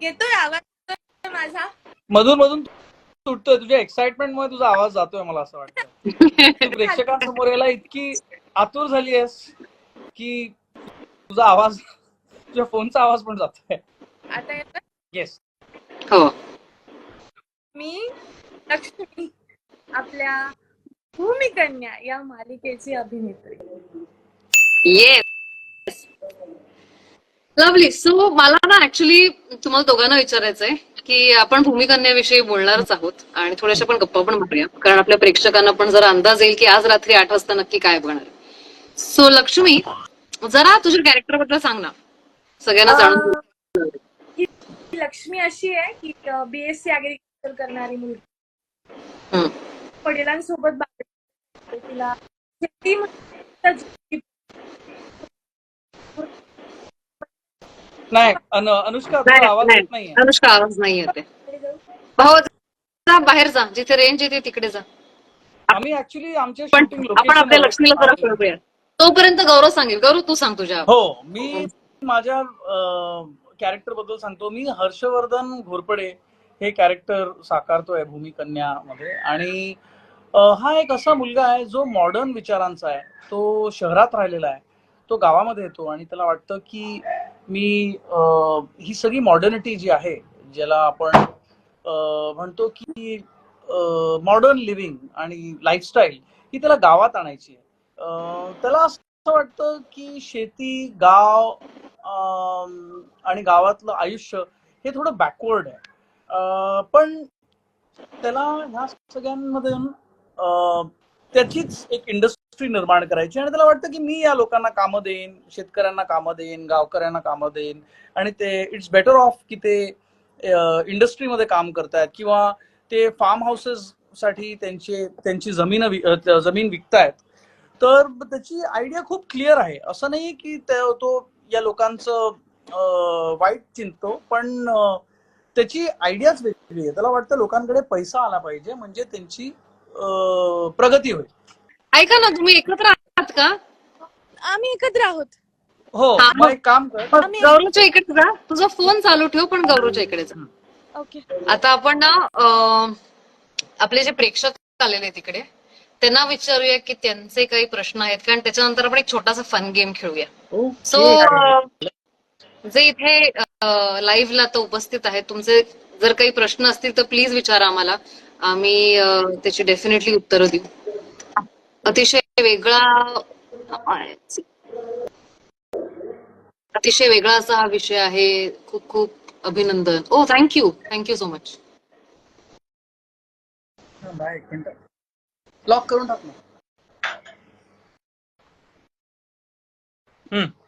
येतोय आवाज? माझा? मधून मधून तुटतोय. तुझ्या एक्साइटमेंट मुळे तुझा आवाज जातोय मला असं वाटतं. तू प्रेक्षकांसमोर यायला इतकी आतुर झाली आहेस की तुझा आवाज तुझ्या फोनचा आवाज पण जातोय. आता येस हो. मी लक्ष्मी आपल्या भूमिकन्या या मालिकेची अभिनेत्री. येस लवली सो मला ना ऍक्च्युली तुम्हाला दोघांना विचारायचंय की आपण भूमिकन्याविषयी बोलणारच आहोत आणि थोड्याशा पण गप्पा पण मारूया. कारण आपल्या प्रेक्षकांना पण जरा अंदाज येईल की आज रात्री आठ वाजता नक्की काय बघणार सो लक्ष्मी जरा तुझ्या कॅरेक्टरबद्दल सांग ना. सगळ्यांना जाणून लक्ष्मी अशी आहे की बीएससी अग्रिकल्चर करणारी मुलगी. वडिलांसोबत तिला शेती नाही अनु- अनुष्का नाही, आवाज नाही. येत नाहीये. अनुष्का आवाज नाही येते हो जा बाहेर जा जिथे रेंज येते तिकडे जा. आम्ही ऍक्च्युली आमच्या आपण आपल्या लक्ष्मीला जरा कळवूया. तोपर्यंत गौरव सांगेल. गौरव तू सांग तुझ्या हो मी माझ्या कॅरेक्टरबद्दल सांगतो. मी हर्षवर्धन घोरपडे हे कॅरेक्टर साकारतोय भूमिकन्यामध्ये. आणि अं, हा एक असा मुलगा आहे जो मॉडर्न विचारांचा आहे. तो शहरात राहिलेला आहे. तो गावामध्ये येतो आणि त्याला वाटतं की मी ही सगळी मॉडर्निटी जी आहे ज्याला आपण म्हणतो की मॉडर्न लिव्हिंग आणि लाईफस्टाईल ही त्याला गावात आणायची आहे. त्याला असं वाटतं की शेती गाव आणि गावातलं आयुष्य हे थोडं बॅकवर्ड आहे. पण त्याला ह्या सगळ्यांमध्ये त्याचीच एक इंडस्ट्री निर्माण करायची आणि त्याला वाटतं की मी या लोकांना कामं देईन शेतकऱ्यांना कामं देईन गावकऱ्यांना कामं देईन आणि ते इट्स बेटर ऑफ की ते इंडस्ट्रीमध्ये काम करतायत किंवा ते फार्म हाऊसेस साठी त्यांचे त्यांची जमीन जमीन विकतायत. तर त्याची आयडिया खूप क्लिअर आहे. असं नाही की तो या लोकांचं वाईट चिंततो पण त्याची आयडियाच वेगळी आहे त्याला वाटतं लोकांकडे पैसा आला पाहिजे म्हणजे त्यांची प्रगती होईल. ऐका ना तुम्ही एकत्र आहात का? आम्ही एकत्र आहोत. हो हा, मग एक काम कर. आम्ही- गौरवच्या इकडे जा. तुझा फोन चालू ठेव पण गौरवच्या इकडे जा. ओके. आता आपण ना अं, आपले जे प्रेक्षक आलेले आहेत तिकडे त्यांना विचारूया की त्यांचे काही प्रश्न आहेत कारण त्याच्यानंतर आपण एक छोटासा फन गेम खेळूया. सो जे इथे लाईव्हला आता उपस्थित आहेत. तुमचे जर काही प्रश्न असतील तर प्लीज विचारा आम्हाला. आम्ही अं, त्याची डेफिनेटली उत्तरं देऊ. अतिशय वेगळा अतिशय वेगळा असा हा विषय आहे. खूप खूप अभिनंदन. ओ thank you thank you so much lock करून टाक ना.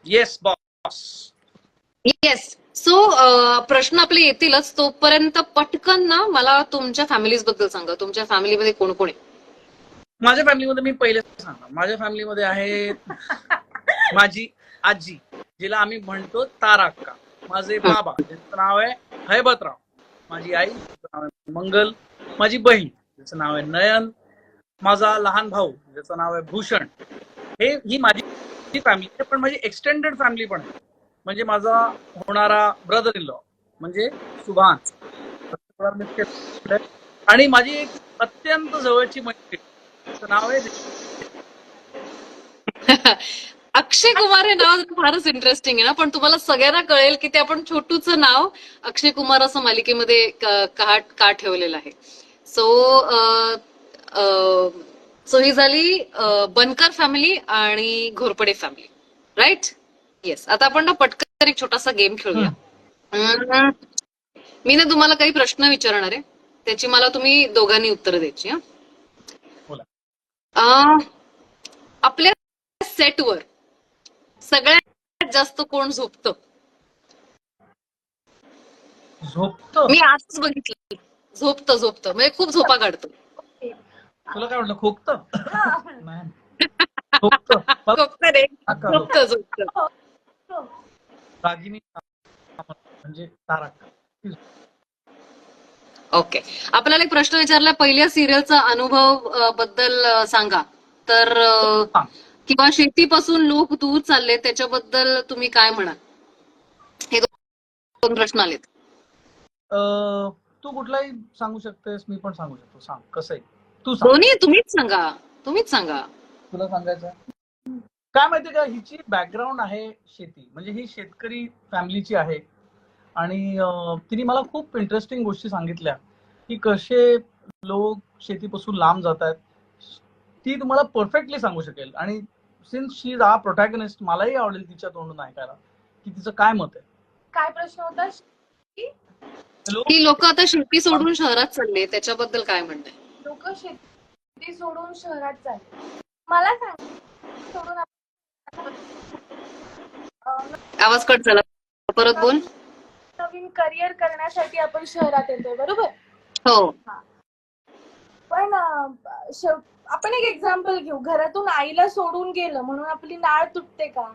येस बॉस येस सो प्रश्न आपले येतीलच. तोपर्यंत पटकन ना मला तुमच्या फॅमिलीजबद्दल सांगा. तुमच्या फॅमिलीमध्ये कोण कोण आहे? माझ्या फॅमिलीमध्ये मी पहिले सांगणार. माझ्या फॅमिलीमध्ये आहे माझी आजी जिला आम्ही म्हणतो ताराक्का. माझे बाबा ज्याचं नाव आहे हैबतराव. माझी आई ज्याचं नाव आहे मंगल. माझी बहीण ज्याचं नाव आहे नयन. माझा लहान भाऊ ज्याचं नाव आहे भूषण. हे ही माझी फॅमिली आहे पण माझी एक्सटेंडेड फॅमिली पण आहे. म्हणजे माझा होणारा ब्रदर इन लॉ म्हणजे सुभान आणि माझी एक अत्यंत जवळची मैत्रीण. तिचं नाव आहे? अक्षय कुमार हे नाव फारच इंटरेस्टिंग आहे ना पण तुम्हाला सगळ्यांना कळेल की ते आपण छोटूचं नाव अक्षय कुमार असं मालिकेमध्ये क- का ठेवलेलं आहे. सो सो ही झाली बनकर फॅमिली आणि घोरपडे फॅमिली राईट येस आता आपण ना पटकन एक छोटासा गेम खेळूया. मी ना तुम्हाला काही प्रश्न विचारणार आहे. त्याची मला तुम्ही दोघांनी उत्तर द्यायची हा. आपल्या सेटवर सगळ्यात जास्त कोण झोपतं? झोपतो? मी आजच बघितलं. झोपतं झोपतं. म्हणजे खूप झोपा काढतं. तुला काय वाटलं खोकत? खोकत. रे. झोपतं झोपतं. म्हणजे तारक. ओके आपल्याला एक प्रश्न विचारला पहिल्या सिरियलचा अनुभवबद्दल सांगा. तर. किंवा शेतीपासून लोक दूर चालले त्याच्याबद्दल तुम्ही काय म्हणाल? हे दोन प्रश्न आलेत. तू कुठलाही सांगू शकतेस मी पण सांगू शकतो. सांग कसं आहे? तू दोन्ही तुम्हीच सांगा. तुम्हीच सांगा. तुला सांगायचं काय माहितीये का हिची बॅकग्राऊंड आहे शेती. म्हणजे ही शेतकरी फॅमिलीची आहे. आणि तिने मला खूप इंटरेस्टिंग गोष्टी सांगितल्या की कसे लोक शेतीपासून लांब जात आहेत ती तुम्हाला परफेक्टली सांगू शकेल. आणि since she is a protagonist मलाही आवडेल तिच्या तोंडून ऐकायला की तिचं काय मत आहे. काय प्रश्न होता? ही लोक आता शेती सोडून शहरात चालले त्याच्याबद्दल काय म्हणताय लोक शेती सोडून शहरात चालले. मला सांग. सोडून आवाज कट झाला. परत बोल. करिअर करण्यासाठी आपण शहरात येतोय बरोबर? हो. पण आपण एक एक्झाम्पल घेऊ. घरातून आईला सोडून गेलं म्हणून आपली नाळ तुटते का?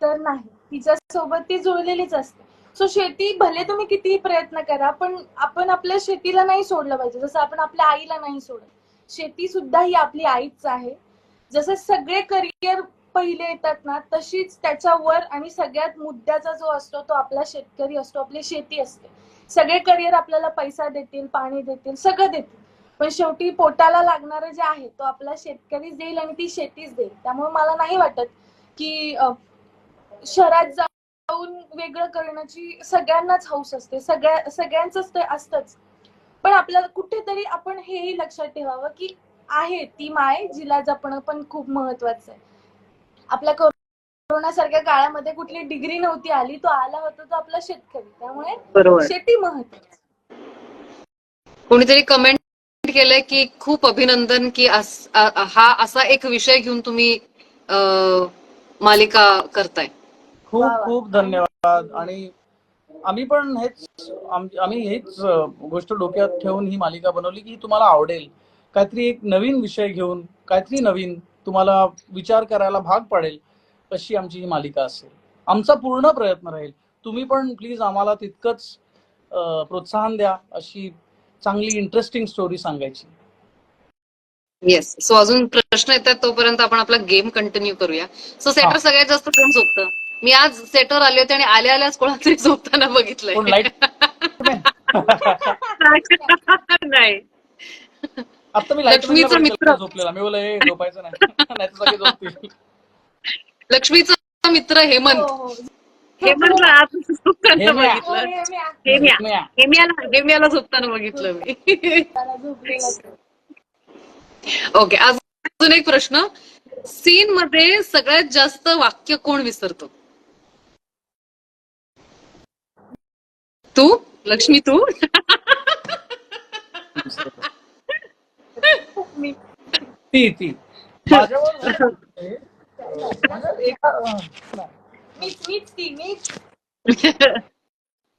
तर नाही. तिच्या सोबत ती जुळलेलीच असते. सो शेती भले तुम्ही कितीही प्रयत्न करा पण आपण आपल्या शेतीला नाही सोडलं पाहिजे. जसं आपण आपल्या आईला नाही सोडत. शेती सुद्धा ही आपली आईच आहे. जसं सगळे करिअर पहिले येतात ना तशीच त्याच्यावर आणि सगळ्यात मुद्द्याचा जो असतो तो आपला शेतकरी असतो आपली शेती असते. सगळे करिअर आपल्याला पैसा देतील पाणी देतील सगळं देतील. पण शेवटी पोटाला लागणारं जे आहे तो आपला शेतकरीच देईल आणि ती शेतीच देईल. त्यामुळे मला नाही वाटत की शहरात जाऊन वेगळं करण्याची सगळ्यांनाच हौस असते. सगळ्या सगळ्यांच ते असतच. पण आपल्याला कुठेतरी आपण हेही लक्षात ठेवावं की आहे ती माय जिला जपणं पण खूप महत्वाचं आहे. आपल्या कोरोना सारख्या काळामध्ये कुठली डिग्री नव्हती आली तो आला होता तो आपला शेतकरी. त्यामुळे शेती महत्वाची कोणीतरी कमेंट केलंय की खूप अभिनंदन की हा असा एक विषय घेऊन तुम्ही मालिका करताय. खूप. खूप धन्यवाद. आणि आम्ही पण हेच आम- आम्ही हेच गोष्ट डोक्यात ठेवून ही मालिका बनवली की तुम्हाला आवडेल. काहीतरी एक नवीन विषय घेऊन काहीतरी नवीन तुम्हाला विचार करायला भाग पडेल अशी आमची ही मालिका असेल. आमचा पूर्ण प्रयत्न राहील. तुम्ही पण प्लीज आम्हाला तितकंच प्रोत्साहन द्या अशी चांगली इंटरेस्टिंग स्टोरी सांगायची. येस सो अजून प्रश्न येतात तोपर्यंत आपण आपला गेम कंटिन्यू करूया. So setter. सगळ्यात जास्त कोण झोपतं? मी आज सेटर आले होते आणि आल्या आल्याच कोणातरी झोपताना बघितलंय. नाही. आता मी लक्ष्मीचा मित्र. झोपलेला. मी बोला हे झोपायचं नाही. लक्ष्मीचा मित्र हेमंत. हो, हो. हेमंतला आज झोपताना. हो, बघितलं. हे. हेम्याला हेम्याला झोपताना बघितलं मी. ओके अजून एक प्रश्न. सीन मध्ये सगळ्यात जास्त वाक्य कोण विसरतो? तू? लक्ष्मी तू? मी ती ती. माझ्यावर माझ्या एका मीच मीच ती मीच.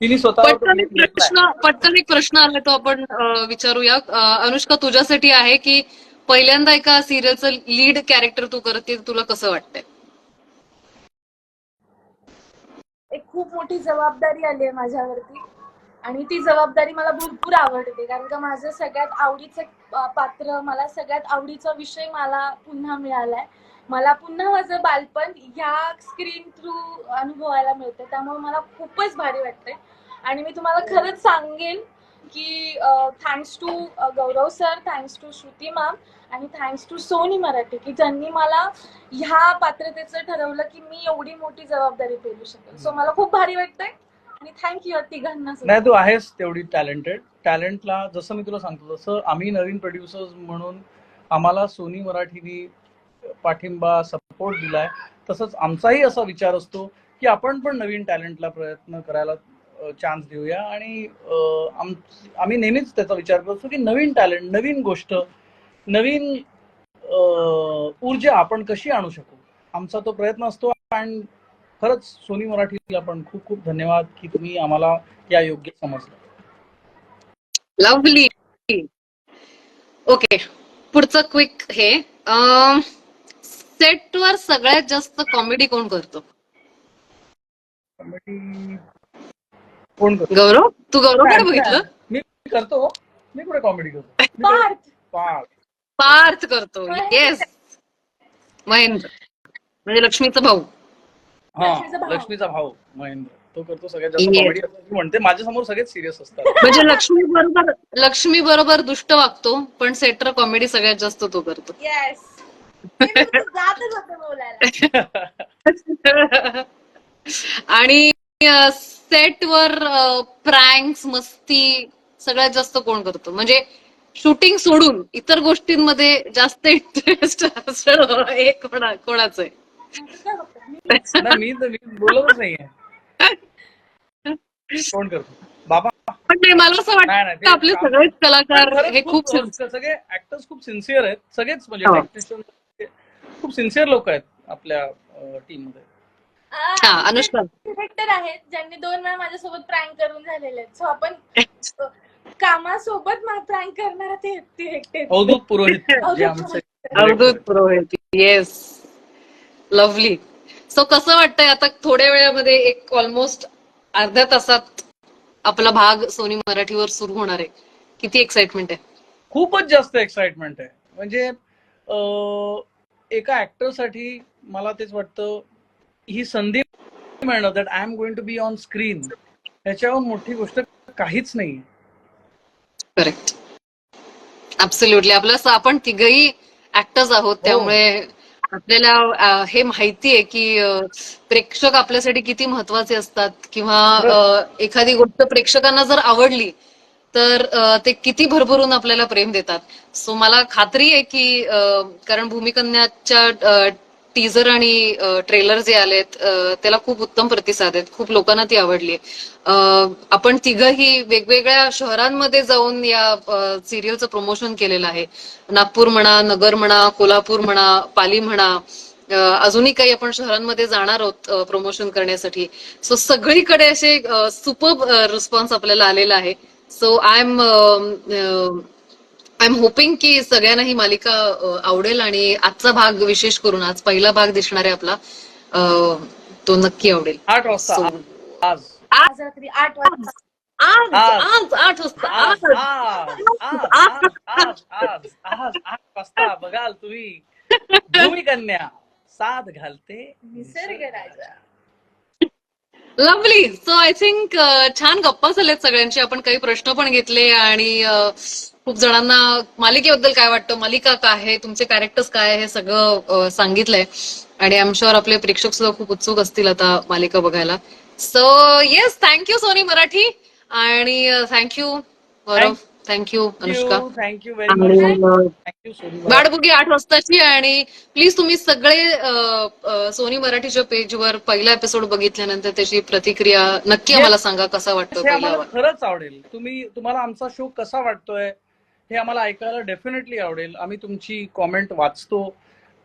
तिने स्वतःवर तो पटकन एक clip घेतलाय. प्रश्न पटकन एक प्रश्न आलाय तो आपण अं, विचारूया. अं, अनुष्का तुझ्यासाठी आहे की पहिल्यांदा एका सिरियलचं लीड कॅरेक्टर तू करते तुला कसं वाटतंय? एक खूप मोठी जबाबदारी आली आहे माझ्यावरती. आणि ती जबाबदारी मला भरपूर आवडते कारण का माझं सगळ्यात आवडीचं पात्र मला सगळ्यात आवडीचा विषय मला पुन्हा मिळालाय. मला पुन्हा माझं बालपण ह्या स्क्रीन थ्रू अनुभवायला मिळतं त्यामुळे मला खूपच भारी वाटतंय. आणि मी तुम्हाला खरंच सांगेन की thanks to Gaurav sir thanks to Shruti ma'am आणि थँक्स टू सोनी मराठी की ज्यांनी मला ह्या पात्रतेचं ठरवलं की मी एवढी मोठी जबाबदारी पेरू शकेल. सो मला खूप भारी वाटतंय. आणि थँक्यू तिघांना सुद्धा. नाही तू आहेस तेवढी टॅलेंटेड टॅलेंटला जसं मी तुला सांगतो तसं आम्ही नवीन प्रोड्युसर्स म्हणून आम्हाला सोनी मराठीनी पाठिंबा सपोर्ट दिलाय. तसंच आमचाही असा विचार असतो की आपण पण नवीन टॅलेंटला प्रयत्न करायला चान्स देऊया. आणि आम- आम्ही नेहमीच त्याचा विचार करतो की नवीन टॅलेंट नवीन गोष्ट नवीन ऊर्जा आपण कशी आणू शकू? आमचा तो प्रयत्न असतो. आणि खरंच सोनी मराठीला पण खूप खूप धन्यवाद की तुम्ही आम्हाला या योग्य समजलं. लवली ओके पुढचं क्विक हे. सेटवर सगळ्यात जास्त कॉमेडी कोण करतो? कॉमेडी कोण करतो? गौरव तू गौरवकडे बघितलं? मी करतो मी कुठे कॉमेडी करतो? पार्थ. पार्थ. पार्थ करतो. येस महेंद्र. म्हणजे लक्ष्मीचा भाऊ. हा लक्ष्मीचा भाऊ. महेंद्र. तो करतो सगळ्यात जास्त Yes. म्हणते माझ्यासमोर सगळेच सिरियस असतात. म्हणजे लक्ष्मी बरोबर लक्ष्मी बरोबर दुष्ट वागतो पण सेटर कॉमेडी सगळ्यात जास्त तो करतो. येस जातच होते बोलायला. आणि सेटवर प्रँक्स मस्ती सगळ्यात जास्त कोण करतो? म्हणजे शूटिंग सोडून इतर गोष्टींमध्ये जास्त इंटरेस्ट असणं हे कोणा कोणाचं आहे? मी तर बोलतच नाहीये. कोण करतो. बाबा. पण नाही मला असं वाटतं आपले सगळेच कलाकार हे खूप सगळे ऍक्टर्स खूप सिन्सिअर आहेत. सगळेच म्हणजे हो. टेक्निशियन खूप सिन्सिअर लोक आहेत आपल्या टीममध्ये हा अनुष्का. डिरेक्टर आहेत ज्यांनी दोन वेळा माझ्यासोबत प्रँक करून झालेले आहेत. सो आपण कामासोबत प्रँक करणारा ते डिरेक्टर अवधूत पुरोहित जे अवधूत आमचे Avdhoot Purohit yes lovely so कसं वाटतंय आता थोड्या वेळामध्ये एक ऑलमोस्ट अर्ध्या तासात आपला भाग सोनी मराठीवर सुरू होणार आहे. किती एक्साइटमेंट आहे? खूपच जास्त एक्साइटमेंट आहे. म्हणजे एका ऍक्टरसाठी मला तेच वाटतं ही संधी मिळणं that I am going to be on screen ह्याच्यावर मोठी गोष्ट काहीच नाही करेक्ट ऍब्सोल्युटली आपलं असं आपण तिघही ऍक्टर्स आहोत त्यामुळे आपल्याला हे माहिती आहे की प्रेक्षक आपल्यासाठी किती महत्त्वाचे असतात किंवा एखादी गोष्ट प्रेक्षकांना जर आवडली तर ते किती भरभरून आपल्याला प्रेम देतात. सो मला खात्री आहे की कारण भूमिकन्याच्या टीजर आणि ट्रेलर जे आलेत त्याला खूप उत्तम प्रतिसाद आहेत. खूप लोकांना ती आवडली आपण तिघही वेगवेगळ्या शहरांमध्ये जाऊन या सिरियलचं प्रमोशन केलेलं आहे. नागपूर म्हणा नगर म्हणा कोल्हापूर म्हणा पाली म्हणा अजूनही काही आपण शहरांमध्ये जाणार आहोत प्रमोशन करण्यासाठी. सो सगळीकडे असे सुपर रिस्पॉन्स आपल्याला आलेला आहे. So I am I am hoping की सगळ्यांना ही मालिका आवडेल आणि आजचा भाग विशेष करून आज पहिला भाग दिसणार आहे आपला तो नक्की आवडेल. आठ वाजता. So- आज. आज. रात्री आठ वाजता. आज. आज. आज आठ वाजता. आज. आज. आज. आज. आज. आज. आज. आठ वाजता. बघाल तुम्ही. भूमिकन्या साथ घालते निसर्ग राजा. लवली सो आय थिंक छान गप्पा झाल्यात सगळ्यांची. आपण काही प्रश्न पण घेतले आणि खूप जणांना मालिकेबद्दल काय वाटतं? मालिका काय आहे? तुमचे कॅरेक्टर्स काय हे सगळं सांगितलंय. आणि आय एम शुअर आपले प्रेक्षक सुद्धा खूप उत्सुक असतील आता मालिका बघायला. So yes thank you Sony Marathi आणि thank you Gaurav thank you Anushka thank you very much बघी आठ वाजताची आणि प्लीज तुम्ही सगळे सोनी मराठीच्या पेजवर पहिला एपिसोड बघितल्यानंतर त्याची प्रतिक्रिया नक्की आम्हाला सांगा कसा वाटतो. खरंच आवडेल. तुम्ही तुम्हाला आमचा शो कसा वाटतोय हे आम्हाला ऐकायला डेफिनेटली आवडेल. आम्ही तुमची कॉमेंट वाचतो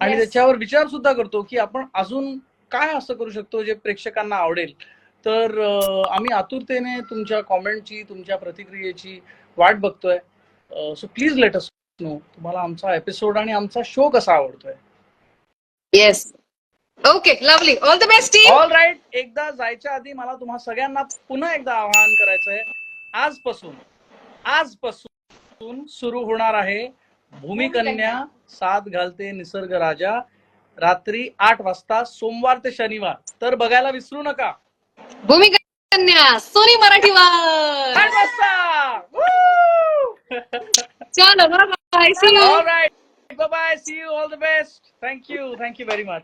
आणि. त्याच्यावर विचार सुद्धा करतो की आपण अजून काय असं करू शकतो जे प्रेक्षकांना आवडेल. तर आम्ही आतुरतेने तुमच्या कॉमेंटची तुमच्या प्रतिक्रियेची वाट बघतोय. So please let us know तुम्हाला आमचा एपिसोड आणि आमचा शो कसा आवडतोय. Yes okay lovely all the best team all right एकदा जायच्या आधी मला तुम्हा सगळ्यांना पुन्हा एकदा आवाहन करायचं आहे आजपासून आजपासून सुरू होणार आहे भूमिकन्या साथ घालते निसर्ग राजा. रात्री आठ वाजता सोमवार ते शनिवार. तर बघायला विसरू नका. भूमिका कन्या सोनी मराठीवर चलो bye bye see you all the best thank you thank you very much